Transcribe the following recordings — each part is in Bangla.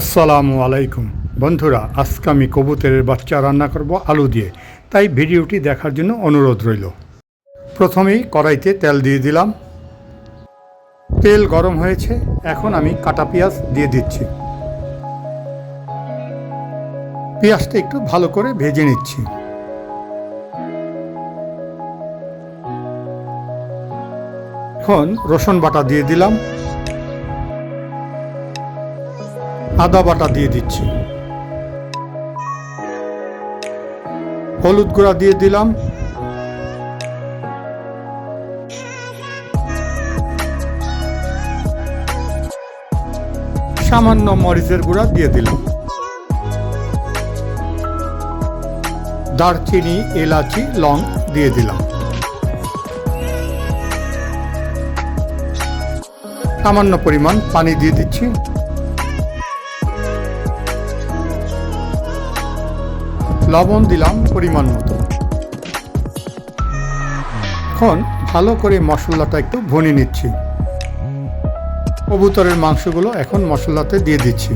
আসসালামু আলাইকুম। বন্ধুরা, আজকে আমি কবুতরের বাচ্চা রান্না করব আলু দিয়ে। তাই ভিডিওটি দেখার জন্য অনুরোধ রইল। প্রথমেই কড়াইতে তেল দিয়ে দিলাম। তেল গরম হয়েছে, এখন আমি কাটা পেঁয়াজ দিয়ে দিচ্ছি। পেঁয়াজটা একটু ভালো করে ভেজে নিচ্ছি। এখন রসুন বাটা দিয়ে দিলাম। আদা বাটা দিয়ে দিচ্ছি। হলুদ গুঁড়া দিয়ে দিলাম। সামান্য মরিচের গুঁড়া দিয়ে দিলাম। দারচিনি, এলাচি, লং দিয়ে দিলাম। সামান্য পরিমাণ পানি দিয়ে দিচ্ছি। লবণ দিলাম পরিমাণ মতো। এখন ভালো করে মশলাটা একটু ভুনে নিচ্ছি। কবুতরের মাংসগুলো এখন মশলাতে দিয়ে দিচ্ছি।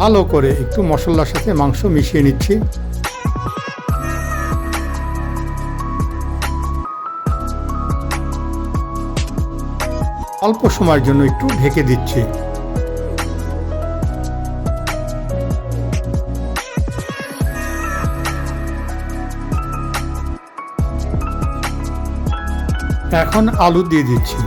ভালো করে একটু মশলার সাথে মাংস মিশিয়ে নিচ্ছি। অল্প সময়ের জন্য একটু ঢেকে দিচ্ছি। এখন আলু দিয়ে দিচ্ছি।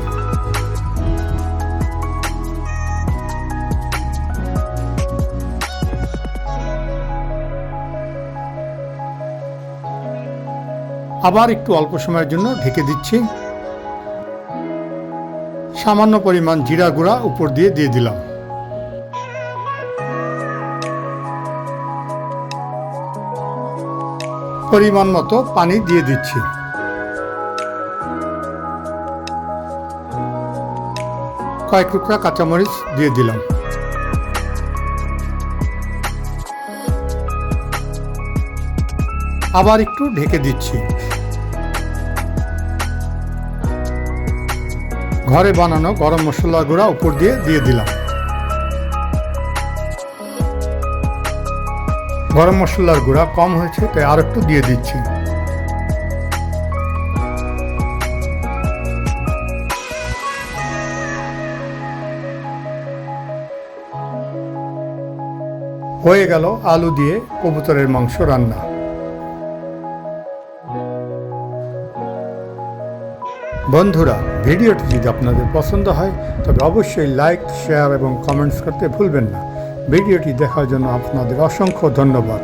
আবার একটু অল্প সময়ের জন্য ঢেকে দিচ্ছি। সামান্য পরিমাণ জিরা গুঁড়া উপর দিয়ে দিয়ে দিলাম। পরিমাণ মতো পানি দিয়ে দিচ্ছি। কয়েক টুকরা কাঁচামরিচ দিয়ে দিলাম। আবার একটু ঢেকে দিচ্ছি। ঘরে বানানো গরম মশলা গুঁড়া উপর দিয়ে দিয়ে দিলাম। গরম মশলার গুঁড়া কম হয়েছে, তাই আর একটু দিয়ে দিচ্ছি। হয়ে গেল আলু দিয়ে কবুতরের মাংস রান্না। বন্ধুরা, ভিডিওটি যদি আপনাদের পছন্দ হয়, তবে অবশ্যই লাইক শেয়ার এবং কমেন্টস করতে ভুলবেন না। ভিডিওটি দেখার জন্য আপনাদের অসংখ্য ধন্যবাদ।